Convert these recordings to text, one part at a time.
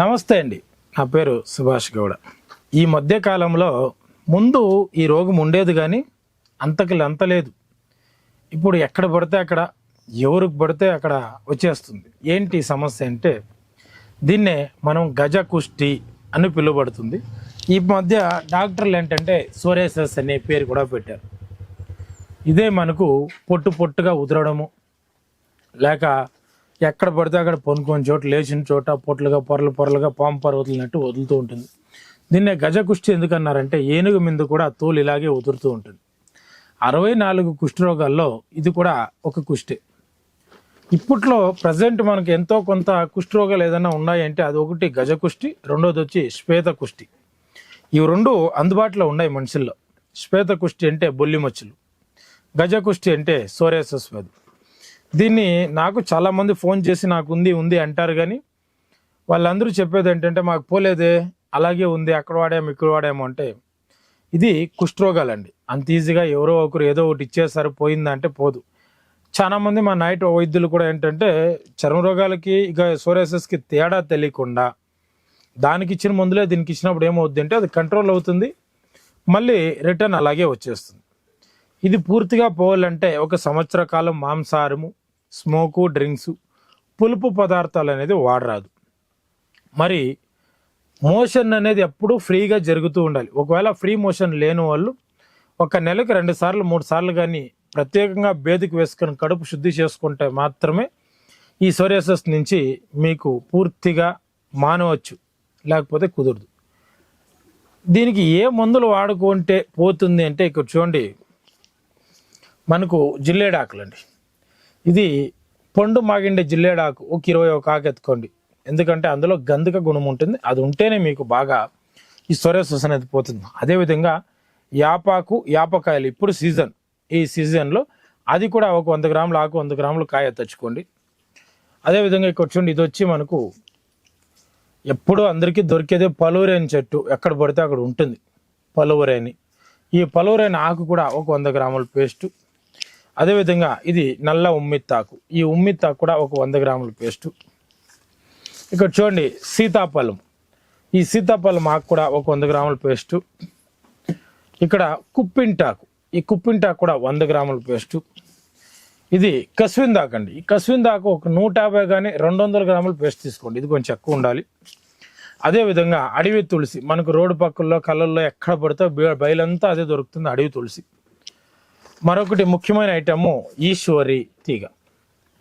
నమస్తే అండి. నా పేరు సుభాష్ గౌడ. ఈ మధ్య కాలంలో ముందు ఈ రోగం ఉండేది కానీ అంతకి అంత లేదు. ఇప్పుడు ఎక్కడ పడితే అక్కడ ఎవరికి పడితే అక్కడ వచ్చేస్తుంది. ఏంటి సమస్య అంటే దీన్నే మనం గజ కుష్టి అని పిలువబడుతుంది. ఈ మధ్య డాక్టర్లు ఏంటంటే సోరేసస్ అనే పేరు కూడా పెట్టారు. ఇదే మనకు పొట్టు పొట్టుగా ఉదరడము లేక ఎక్కడ పడితే అక్కడ పొనుకొని చోట లేచిన చోట పొట్లుగా పొరలు పొరలుగా పాము పర వదిలినట్టు వదులుతూ ఉంటుంది. దీన్నే గజ కుష్టి ఎందుకన్నారంటే ఏనుగు మీద కూడా తోలు ఇలాగే ఉదురుతూ ఉంటుంది. అరవై నాలుగు కుష్టి రోగాల్లో ఇది కూడా ఒక కుష్టి. ఇప్పట్లో ప్రజెంట్ మనకు ఎంతో కొంత కుష్టి రోగాలు ఏదైనా ఉన్నాయంటే అది ఒకటి గజ కుష్టి రెండోది వచ్చి శ్వేత కుష్టి. ఇవి రెండు అందుబాటులో ఉన్నాయి మనుషుల్లో. శ్వేత కుష్టి అంటే బొల్లి మచ్చలు. గజ కుష్టి అంటే సోరేసస్ వ్యాధి దీన్ని నాకు చాలామంది ఫోన్ చేసి నాకు ఉంది ఉంది అంటారు కానీ వాళ్ళందరూ చెప్పేది ఏంటంటే మాకు పోలేదే అలాగే ఉంది అక్కడ వాడాము ఇక్కడ వాడాము అంటే ఇది కుష్ఠరోగాలండి అంత ఈజీగా ఎవరో ఒకరు ఏదో ఒకటి ఇచ్చేసారు పోయిందంటే పోదు. చాలా మంది మా నైట్ వైద్యులు కూడా ఏంటంటే చర్మ రోగాలకి ఇక సోరేసెస్కి తేడా తెలియకుండా దానికి ఇచ్చిన మందులే దీనికి ఇచ్చినప్పుడు ఏమవుద్ది అంటే అది కంట్రోల్ అవుతుంది మళ్ళీ రిటర్న్ అలాగే వచ్చేస్తుంది. ఇది పూర్తిగా పోవాలంటే ఒక సంవత్సర కాలం మాంసాహారము స్మోకు డ్రింక్స్ పులుపు పదార్థాలు అనేది వాడరాదు. మరి మోషన్ అనేది ఎప్పుడూ ఫ్రీగా జరుగుతూ ఉండాలి. ఒకవేళ ఫ్రీ మోషన్ లేని వాళ్ళు ఒక నెలకు రెండు సార్లు మూడు సార్లు కానీ ప్రత్యేకంగా బేదికి వేసుకొని కడుపు శుద్ధి చేసుకుంటే మాత్రమే ఈ సోరియాసిస్ నుంచి మీకు పూర్తిగా మానవచ్చు. లేకపోతే కుదరదు. దీనికి ఏ మందులు వాడుకుంటే పోతుంది అంటే ఇక్కడ చూడండి. మనకు జిల్లేడాకులండి ఇది పండు మాగిండే జిల్లేడాకు ఒక ఇరవై ఒక ఆకు ఎత్తుకోండి ఎందుకంటే అందులో గంధక గుణం ఉంటుంది. అది ఉంటేనే మీకు బాగా ఈ సొరేసస్ అనేది పోతుంది. అదేవిధంగా యాపాకు యాపకాయలు ఇప్పుడు సీజన్. ఈ సీజన్లో అది కూడా ఒక వంద గ్రాముల ఆకు వంద గ్రాములు కాయ తెచ్చుకోండి. అదేవిధంగా ఇక్కడ చూడండి ఇది వచ్చి మనకు ఎప్పుడు అందరికీ దొరికేదే పలువురేని చెట్టు. ఎక్కడ పడితే అక్కడ ఉంటుంది పలువురేని. ఈ పలువురేని ఆకు కూడా ఒక వంద గ్రాముల పేస్టు. అదేవిధంగా ఇది నల్ల ఉమ్మిత్తాకు ఈ ఉమ్మిత్తాకు కూడా ఒక వంద గ్రాముల పేస్టు ఇక్కడ చూడండి సీతాఫలం. ఈ సీతాఫలం ఆకు కూడా ఒక వంద గ్రాముల పేస్టు ఇక్కడ కుప్పింటాకు ఈ కుప్పింటాకు కూడా వంద గ్రాముల పేస్టు ఇది కస్విందాకు అండి. ఈ కస్విందాకు ఒక నూట యాభై కానీ రెండు వందల గ్రాముల పేస్ట్ తీసుకోండి. ఇది కొంచెం ఎక్కువ ఉండాలి. అదేవిధంగా అడవి తులసి మనకు రోడ్డు పక్కల్లో కళ్ళల్లో ఎక్కడ పడితే బయలంతా అదే దొరుకుతుంది అడవి తులసి. మరొకటి ముఖ్యమైన ఐటము ఈశ్వరి తీగ.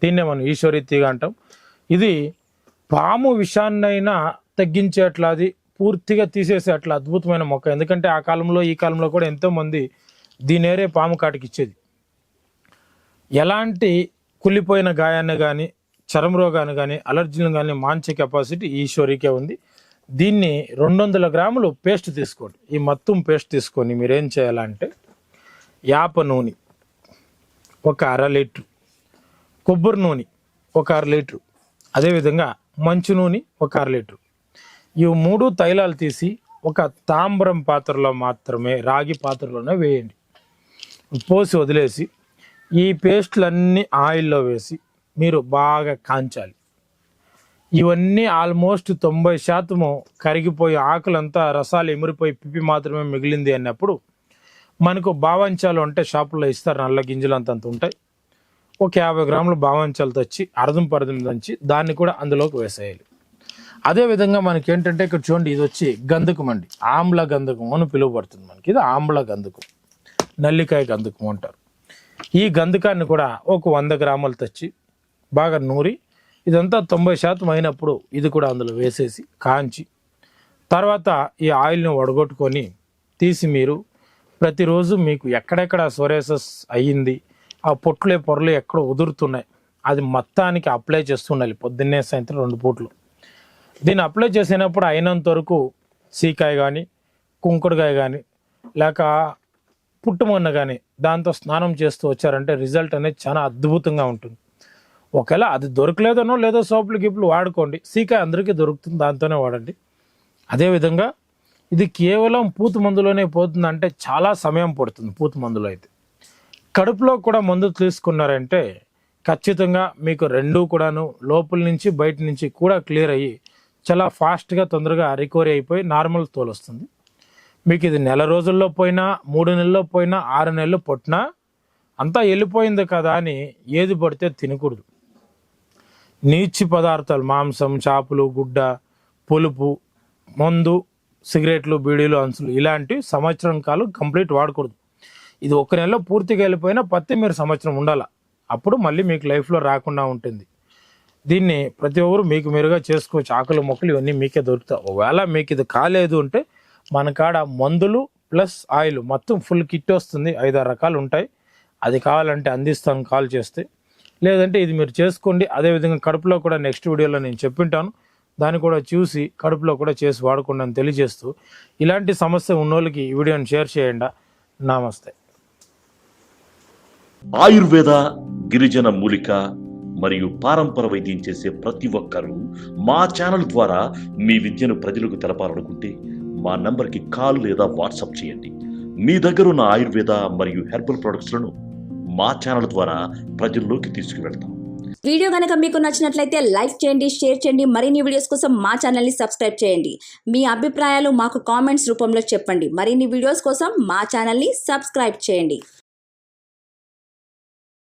దీన్నే మనం ఈశ్వరి తీగ అంటాం. ఇది పాము విషాన్నైనా తగ్గించేట్లాది పూర్తిగా తీసేసే అట్లా అద్భుతమైన మొక్క. ఎందుకంటే ఆ కాలంలో ఈ కాలంలో కూడా ఎంతోమంది దీనేరే పాము కాటికి ఇచ్చేది ఎలాంటి కుళ్ళిపోయిన గాయాన్ని కానీ చర్మ రోగాన్ని కానీ అలర్జీని కానీ మాంచే కెపాసిటీ ఈశ్వరికే ఉంది. దీన్ని రెండు వందల గ్రాములు పేస్ట్ తీసుకోండి. ఈ మొత్తం పేస్ట్ తీసుకొని మీరేం చేయాలంటే యాప నూనె ఒక అర లీటర్. కొబ్బరి నూనె ఒక అర లీటర్. అదేవిధంగా మంచు నూనె ఒక అర లీటర్. ఈ మూడు తైలాలు తీసి ఒక తాంబరం పాత్రలో మాత్రమే రాగి పాత్రలోనే వేయండి. పోసి వదిలేసి ఈ పేస్ట్లన్నీ ఆయిల్లో వేసి మీరు బాగా కాంచాలి. ఇవన్నీ ఆల్మోస్ట్ తొంభై శాతము కరిగిపోయి ఆకులంతా రసాలు ఎమిరిపోయి పిప్పి మాత్రమే మిగిలింది అన్నప్పుడు మనకు బావంచాలు అంటే షాపుల్లో ఇస్తారు నల్ల గింజలు అంతంత ఉంటాయి. ఒక యాభై గ్రాములు బావంచాలు తెచ్చి అర్థం పరదం దంచి దాన్ని కూడా అందులోకి వేసేయాలి. అదేవిధంగా మనకి ఏంటంటే ఇక్కడ చూడండి ఇది వచ్చి గంధకం అండి. ఆమ్ల గంధకం అని పిలువబడుతుంది మనకి. ఇది ఆమ్ల గంధకం. నల్లికాయ గంధకం అంటారు. ఈ గంధకాన్ని కూడా ఒక వంద గ్రాములు తెచ్చి బాగా నూరి ఇదంతా తొంభై శాతం అయినప్పుడు ఇది కూడా అందులో వేసేసి కాంచి తర్వాత ఈ ఆయిల్ని వడగొట్టుకొని తీసి మీరు ప్రతిరోజు మీకు ఎక్కడెక్కడ సోరేసస్ అయ్యింది ఆ పొట్లే పొరలు ఎక్కడ ఉదురుతున్నాయి అది మొత్తానికి అప్లై చేస్తుండాలి పొద్దున్నే సాయంత్రం రెండు పూట్లు. దీన్ని అప్లై చేసినప్పుడు అయినంత వరకు సీకాయ కానీ కుంకుడుకాయ కానీ లేక పుట్టుమన్న కానీ దాంతో స్నానం చేస్తూ వచ్చారంటే రిజల్ట్ అనేది చాలా అద్భుతంగా ఉంటుంది. ఒకవేళ అది దొరకలేదనో లేదో సోపులు గిప్పులు వాడుకోండి. సీకాయ అందరికీ దొరుకుతుంది దాంతోనే వాడండి. అదేవిధంగా ఇది కేవలం పూత మందులోనే పోతుంది అంటే చాలా సమయం పడుతుంది పూత మందులో అయితే. కడుపులో కూడా మందు తీసుకున్నారంటే ఖచ్చితంగా మీకు రెండూ కూడాను లోపల నుంచి బయట నుంచి కూడా క్లియర్ అయ్యి చాలా ఫాస్ట్గా తొందరగా రికవరీ అయిపోయి నార్మల్ తోలొస్తుంది. మీకు ఇది నెల రోజుల్లో పోయినా మూడు నెలల్లో పోయినా ఆరు నెలలు పొట్టినా అంతా వెళ్ళిపోయింది కదా అని ఏది పడితే తినకూడదు. నీచి పదార్థాలు మాంసం చేపలు గుడ్డ పులుపు మందు సిగరెట్లు బీడీలు అంచులు ఇలాంటివి సంవత్సరం కాలం కంప్లీట్ వాడకూడదు. ఇది ఒక నెలలో పూర్తిగా వెళ్ళిపోయినా పత్తి మీరు సంవత్సరం ఉండాల. అప్పుడు మళ్ళీ మీకు లైఫ్లో రాకుండా ఉంటుంది. దీన్ని ప్రతి ఒక్కరు మీకు మీరుగా చేసుకోవచ్చు. ఆకులు మొక్కలు ఇవన్నీ మీకే దొరుకుతాయి. ఒకవేళ మీకు ఇది కాలేదు అంటే మన కాడ మందులు ప్లస్ ఆయిల్ మొత్తం ఫుల్ కిట్ వస్తుంది. ఐదారు రకాలు ఉంటాయి. అది కావాలంటే అందిస్తాను కాల్ చేస్తే. లేదంటే ఇది మీరు చేసుకోండి. అదేవిధంగా కడుపులో కూడా నెక్స్ట్ వీడియోలో నేను చెప్పింటాను. దాన్ని కూడా చూసి కడుపులో కూడా చేసి వాడుకోండి అని తెలియజేస్తూ ఇలాంటి సమస్య ఉన్నోళ్ళకి ఈ వీడియోని షేర్ చేయండి. నమస్తే. ఆయుర్వేద గిరిజన మూలిక మరియు పారంపర వైద్యం చేసే ప్రతి ఒక్కరూ మా ఛానల్ ద్వారా మీ విద్యను ప్రజలకు తెలపాలనుకుంటే మా నంబర్కి కాల్ లేదా వాట్సాప్ చేయండి. మీ దగ్గర ఉన్న ఆయుర్వేద మరియు హెర్బల్ ప్రొడక్ట్స్లను మా ఛానల్ ద్వారా ప్రజల్లోకి తీసుకువెళ్తాం. వీడియో కనుక మీకు నచ్చినట్లయితే లైక్ చేయండి షేర్ చేయండి మరిన్ని వీడియోస్ కోసం మా ఛానల్ని సబ్స్క్రైబ్ చేయండి. మీ అభిప్రాయాలు మాకు కామెంట్స్ రూపంలో చెప్పండి. మరిన్ని వీడియోస్ కోసం మా ఛానల్ని సబ్స్క్రైబ్ చేయండి.